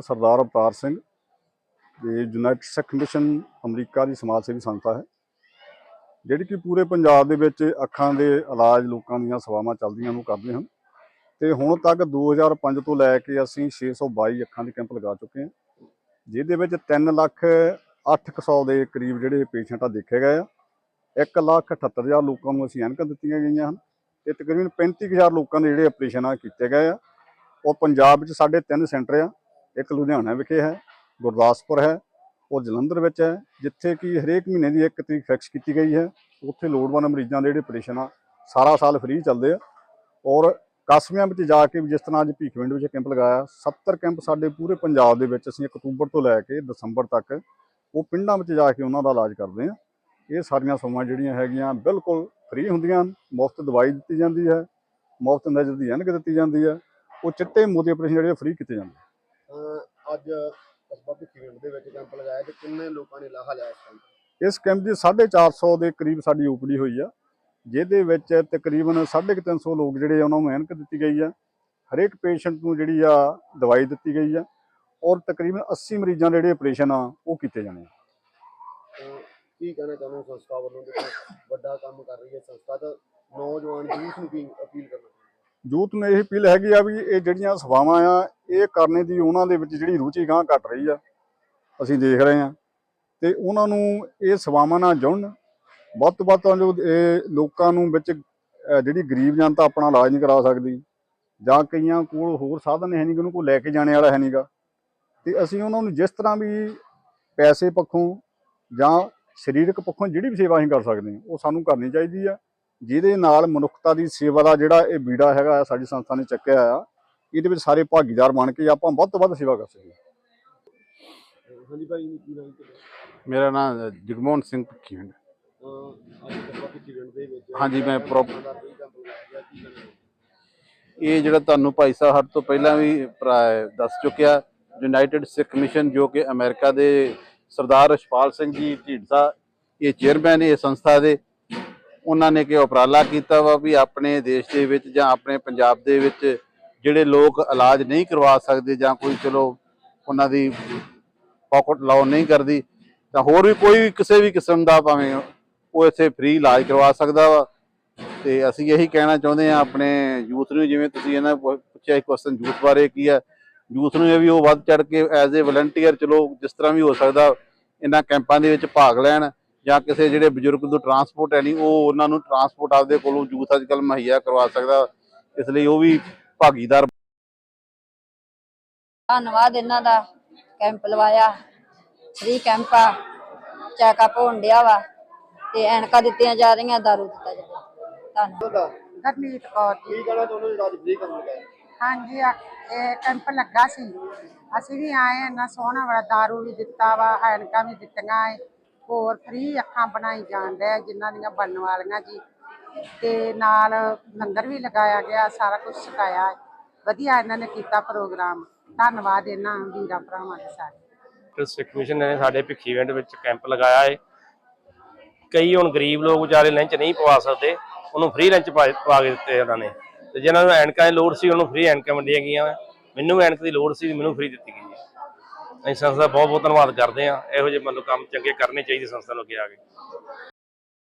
ਸਰਦਾਰ ਅਵਤਾਰ ਸਿੰਘ, ਇਹ United Sikh mission America ਦੀ ਸਮਾਜ ਸੇਵੀ ਸੰਸਥਾ ਹੈ, ਜਿਹੜੀ ਕਿ ਪੂਰੇ ਪੰਜਾਬ ਦੇ ਵਿੱਚ ਅੱਖਾਂ ਦੇ ਇਲਾਜ ਲੋਕਾਂ ਦੀਆਂ ਸੇਵਾਵਾਂ ਚੱਲਦੀਆਂ ਨੂੰ ਕਰਦੇ ਹਨ। ਤੇ ਹੁਣ ਤੱਕ 2005 ਤੋਂ ਲੈ ਕੇ ਅਸੀਂ 622 ਅੱਖਾਂ ਦੇ ਕੈਂਪ ਲਗਾ ਚੁੱਕੇ ਹਾਂ, ਜਿਹਦੇ ਵਿੱਚ 3 ਲੱਖ 800 ਦੇ ਕਰੀਬ ਜਿਹੜੇ ਪੇਸ਼ੈਂਟ ਆ ਦੇਖੇ ਗਏ ਆ 1 ਲੱਖ 78000 ਲੋਕਾਂ ਨੂੰ ਅਸੀਂ ਐਨਕਾਂ ਦਿੱਤੀਆਂ ਗਈਆਂ ਹਨ ਤੇ ਤਕਰੀਬਨ 35000 ਲੋਕਾਂ ਦੇ ਜਿਹੜੇ ਆਪਰੇਸ਼ਨ ਆ ਕੀਤੇ ਗਏ ਆ, ਉਹ ਪੰਜਾਬ ਵਿੱਚ ਸਾਡੇ ਤਿੰਨ ਸੈਂਟਰ ਆ ਇੱਕ ਲੁਧਿਆਣਾ ਵਿਖੇ ਹੈ, ਗੁਰਦਾਸਪੁਰ ਹੈ, ਉਹ ਜਲੰਧਰ ਵਿੱਚ ਹੈ, ਜਿੱਥੇ ਕਿ ਹਰੇਕ ਮਹੀਨੇ ਦੀ ਇੱਕ ਤਰੀਕ ਫਿਕਸ ਕੀਤੀ ਗਈ ਹੈ। ਉੱਥੇ ਲੋੜਵੰਦ ਮਰੀਜ਼ਾਂ ਦੇ ਜਿਹੜੇ ਆਪਰੇਸ਼ਨ ਆ, ਸਾਰਾ ਸਾਲ ਫ੍ਰੀ ਚੱਲਦੇ ਆ। ਔਰ ਕਸਬਿਆਂ ਵਿੱਚ ਜਾ ਕੇ ਵੀ ਜਿਸ ਤਰ੍ਹਾਂ ਅੱਜ ਭੀਖਵਿੰਡ ਵਿੱਚ ਕੈਂਪ ਲਗਾਇਆ 70 ਕੈਂਪ ਸਾਡੇ ਪੂਰੇ ਪੰਜਾਬ ਦੇ ਵਿੱਚ ਅਸੀਂ ਅਕਤੂਬਰ ਤੋਂ ਲੈ ਕੇ ਦਸੰਬਰ ਤੱਕ ਉਹ ਪਿੰਡਾਂ ਵਿੱਚ ਜਾ ਕੇ ਉਹਨਾਂ ਦਾ ਇਲਾਜ ਕਰਦੇ ਆ। ਇਹ ਸਾਰੀਆਂ ਸੇਵਾਵਾਂ ਜਿਹੜੀਆਂ ਹੈਗੀਆਂ ਬਿਲਕੁਲ ਫ੍ਰੀ ਹੁੰਦੀਆਂ ਹਨ, ਮੁਫਤ ਦਵਾਈ ਦਿੱਤੀ ਜਾਂਦੀ ਹੈ, ਮੁਫਤ ਨਜ਼ਰ ਦੀ ਐਨਕ ਦਿੱਤੀ ਜਾਂਦੀ ਹੈ, ਉਹ ਚਿੱਟੇ ਮੋਤੀ ਆਪਰੇਸ਼ਨ ਜਿਹੜੇ ਫ੍ਰੀ ਕੀਤੇ ਜਾਂਦੇ ਅੱਜ ਕਸਬਾ ਭਿੱਖੀਵਿੰਡ ਦੇ ਵਿੱਚ ਕੈਂਪ ਲਗਾਇਆ ਤੇ ਕਿੰਨੇ ਲੋਕਾਂ ਨੇ ਲਾਹਾ ਲਿਆ ਇਸ ਕੈਂਪ ਦੀ 450 ਦੇ ਕਰੀਬ ਸਾਡੀ ਓਪੀਡੀ ਹੋਈ ਆ ਜਿਹਦੇ ਵਿੱਚ ਤਕਰੀਬਨ 350 ਲੋਕ ਜਿਹੜੇ ਉਹਨਾਂ ਨੂੰ ਐਨਕ ਦਿੱਤੀ ਗਈ ਆ। ਹਰੇਕ ਪੇਸ਼ੈਂਟ ਨੂੰ ਜਿਹੜੀ ਆ ਦਵਾਈ ਦਿੱਤੀ ਗਈ ਆ ਔਰ ਤਕਰੀਬਨ 80 ਮਰੀਜ਼ਾਂ ਦੇ ਜਿਹੜੇ ਆਪਰੇਸ਼ਨ ਆ ਉਹ ਕੀਤੇ ਜਾਣੇ ਆ। ਕੀ ਕਹਿਣਾ ਚਾਹੁੰਦੇ ਸੰਸਥਾ ਵੱਲੋਂ? ਵੱਡਾ ਕੰਮ ਕਰ ਰਹੀ ਹੈ ਸੰਸਥਾ ਤਾਂ ਨੌਜਵਾਨ ਯੂਥ ਨੂੰ ਅਪੀਲ ਕਰਨਾ ਯੂਥ ਨੂੰ ਇਹ ਅਪੀਲ ਹੈਗੀ ਆ ਵੀ ਇਹ ਜਿਹੜੀਆਂ ਸੇਵਾਵਾਂ ਆ, ਇਹ ਕਰਨੇ ਦੀ ਉਹਨਾਂ ਦੇ ਵਿੱਚ ਜਿਹੜੀ ਰੁਚੀ ਗਾਂ ਘਟ ਰਹੀ ਆ, ਅਸੀਂ ਦੇਖ ਰਹੇ ਆ। ਤੇ ਉਹਨਾਂ ਨੂੰ ਇਹ ਸੇਵਾਵਾਂ ਨਾਲ ਜੁੜਨ, ਵੱਧ ਤੋਂ ਵੱਧ ਤਾਂ ਜੋ ਇਹ ਲੋਕਾਂ ਨੂੰ ਵਿੱਚ ਜਿਹੜੀ ਗਰੀਬ ਜਨਤਾ ਆਪਣਾ ਇਲਾਜ ਨਹੀਂ ਕਰਾ ਸਕਦੀ, ਜਾਂ ਕਈਆਂ ਕੋਲ ਹੋਰ ਸਾਧਨ ਹੈ ਨਹੀਂ ਕਿ ਉਹਨੂੰ ਕੋਈ ਲੈ ਕੇ ਜਾਣੇ ਵਾਲਾ ਹੈ ਨਹੀਂਗਾ ਤੇ ਅਸੀਂ ਉਹਨਾਂ ਨੂੰ ਜਿਸ ਤਰ੍ਹਾਂ ਵੀ ਪੈਸੇ ਪੱਖੋਂ ਜਾਂ ਸਰੀਰਕ ਪੱਖੋਂ ਜਿਹੜੀ ਵੀ ਸੇਵਾ ਅਸੀਂ ਕਰ ਸਕਦੇ ਹਾਂ, ਉਹ ਸਾਨੂੰ ਕਰਨੀ ਚਾਹੀਦੀ ਆ। ਜਿਹਦੇ ਨਾਲ ਮਨੁੱਖਤਾ ਦੀ ਸੇਵਾ ਦਾ ਜਿਹੜਾ ਇਹ ਬੀੜਾ ਹੈਗਾ ਸਾਡੀ ਸੰਸਥਾ ਨੇ ਚੱਕਿਆ ਆ ਇਹਦੇ ਵਿੱਚ ਸਾਰੇ ਭਾਗੀਦਾਰ ਬਣ ਕੇ ਆਪਾਂ ਵੱਧ ਤੋਂ ਵੱਧ ਸੇਵਾ ਕਰ ਸਕੀਏ ਹਾਂਜੀ ਭਾਈ ਕੀ ਨਾਮ ਤੁਹਾਡਾ? ਮੇਰਾ ਨਾਮ ਜਗਮੋਹਨ ਸਿੰਘ ਵਿੱਚ ਹਾਂਜੀ, ਮੈਂ ਇਹ ਜਿਹੜਾ ਤੁਹਾਨੂੰ ਭਾਈ ਸਾਹਿਬ ਹੱਦ ਤੋਂ ਪਹਿਲਾਂ ਵੀ ਦੱਸ ਚੁੱਕਿਆ ਯੂਨਾਈਟਿਡ ਸਿੱਖ ਮਿਸ਼ਨ ਜੋ ਕਿ ਅਮਰੀਕਾ ਦੇ ਸਰਦਾਰ ਰਸ਼ਪਾਲ ਸਿੰਘ ਜੀ ਢੀਂਡਸਾ ਇਹ ਚੇਅਰਮੈਨ ਇਹ ਸੰਸਥਾ ਦੇ। ਉਹਨਾਂ ਨੇ ਕਿ ਉਪਰਾਲਾ ਕੀਤਾ ਵਾ ਵੀ ਆਪਣੇ ਦੇਸ਼ ਦੇ ਵਿੱਚ ਜਾਂ ਆਪਣੇ ਪੰਜਾਬ ਦੇ ਵਿੱਚ ਜਿਹੜੇ ਲੋਕ ਇਲਾਜ ਨਹੀਂ ਕਰਵਾ ਸਕਦੇ ਜਾਂ ਕੋਈ ਚਲੋ ਉਹਨਾਂ ਦੀ ਪਾਕਟ ਲਾਓ ਨਹੀਂ ਕਰਦੀ, ਤਾਂ ਹੋਰ ਵੀ ਕੋਈ ਵੀ ਕਿਸੇ ਵੀ ਕਿਸਮ ਦਾ ਭਾਵੇਂ ਉਹ ਇੱਥੇ ਫ੍ਰੀ ਇਲਾਜ ਕਰਵਾ ਸਕਦਾ ਵਾ। ਤੇ ਅਸੀਂ ਇਹੀ ਕਹਿਣਾ ਚਾਹੁੰਦੇ ਆ ਆਪਣੇ ਯੂਥ ਨੂੰ, ਜਿਵੇਂ ਤੁਸੀਂ ਇਹਨਾਂ ਪੁੱਛਿਆ ਇੱਕ ਕੁਐਸਚਨ ਯੂਥ ਬਾਰੇ ਕੀ ਹੈ। ਯੂਥ ਨੂੰ ਇਹ ਵੀ ਉਹ ਵੱਧ ਚੜ ਕੇ ਐਜ਼ ਅ ਵਲੰਟੀਅਰ ਚਲੋ ਜਿਸ ਤਰ੍ਹਾਂ ਵੀ ਹੋ ਸਕਦਾ, ਇਹਨਾਂ ਕੈਂਪਾਂ ਦੇ ਵਿੱਚ ਭਾਗ ਲੈਣ। ਜਾਂ ਕਿਸੇ ਜਿਹੜੇ ਬਜ਼ੁਰਗ ਤੋਂ ਟਰਾਂਸਪੋਰਟ ਹੈ ਨਹੀਂ ਉਹ ਉਹਨਾਂ ਨੂੰ ਟਰਾਂਸਪੋਰਟ ਆਪਦੇ ਕੋਲੋਂ ਯੂਥ ਅੱਜ ਕੱਲ੍ਹ ਮੁਹੱਈਆ ਕਰਵਾ ਸਕਦਾ। ਇਸ ਲਈ ਉਹ ਵੀ ਭਾਗੀਦਾਰ ਧੰਨਵਾਦ ਇਹਨਾਂ ਦਾ ਕੈਂਪ ਲਵਾਇਆ। ਫ੍ਰੀ ਕੈਂਪ ਆ ਚੈੱਕਅਪ ਹੋਣ ਡਿਆ ਵਾ ਤੇ ਐਨਕਾਂ ਦਿੱਤੀਆਂ ਜਾ ਰਹੀਆਂ ਦਾਰੂ ਦਿੱਤਾ ਜਾ ਰਿਹਾ। ਧੰਨਵਾਦ। ਗਰਮੀਤ ਕੌਰ ਜੀ। ਕੀ ਕਹਿਣਾ ਹੋ ਜਿਹੜਾ ਅੱਜ ਫ੍ਰੀ ਕੰਮ ਲਗਾਇਆ? ਹਾਂਜੀ ਇਹ ਕੈਂਪ ਲੱਗਾ ਸੀ। ਅਸੀਂ ਵੀ ਆਏ ਨਾ ਸੋਹਣਾ ਬੜਾ दारू ਵੀ ਦਿੱਤਾ ਵਾ ਐਨਕਾਂ ਵੀ ਦਿੱਤੀਆਂ ਹੋਰ ਫ੍ਰੀ ਅੱਖਾਂ ਬਣਾਈ ਜਾਣ ਡਿਆ ਜਿਨ੍ਹਾਂ ਦੀਆਂ ਬਣਨ ਵਾਲੀਆਂ ਜੀ। ਤੇ ਨਾਲ ਲੰਗਰ ਵੀ ਲਗਾਇਆ ਗਿਆ, ਸਾਰਾ ਕੁਝ ਸਿਖਾਇਆ ਵਧੀਆ ਇਹਨਾਂ ਨੇ ਕੀਤਾ ਪ੍ਰੋਗਰਾਮ। ਧੰਨਵਾਦ ਇਹਨਾਂ ਵੀਰਾਂ ਭਰਾਵਾਂ ਦੇ ਸਾਰੇ ਤੇ ਸਿੱਖ ਨੇ ਸਾਡੇ ਭਿੱਖੀਵਿੰਡ ਵਿੱਚ ਕੈਂਪ ਲਗਾਇਆ ਹੈ ਕਈ ਹੁਣ ਗਰੀਬ ਲੋਕ ਵਿਚਾਰੇ ਲੰਚ ਨਹੀਂ ਪਵਾ ਸਕਦੇ, ਉਹਨੂੰ ਫ੍ਰੀ ਲੰਚ ਪਵਾ ਕੇ ਦਿੱਤੇ ਉਹਨਾਂ ਨੇ। ਤੇ ਜਿਹਨਾਂ ਨੂੰ ਐਨਕਾਂ ਦੀ ਲੋੜ ਸੀ, ਉਹਨੂੰ ਫ੍ਰੀ ਐਨਕਾਂ ਵੰਡੀਆਂ ਗਈਆਂ। ਮੈਨੂੰ ਐਨਕ ਦੀ ਲੋੜ ਸੀ, ਮੈਨੂੰ ਫ੍ਰੀ ਦਿੱਤੀ ਗਈ ਅਸੀਂ ਸੰਸਥਾ ਦਾ ਬਹੁਤ ਬਹੁਤ ਧੰਨਵਾਦ ਕਰਦੇ ਹਾਂ। ਇਹੋ ਜਿਹੇ ਮਤਲਬ ਕੰਮ ਚੰਗੇ ਕਰਨੇ ਚਾਹੀਦੇ ਸੰਸਥਾ ਨੂੰ ਅੱਗੇ ਆ ਕੇ।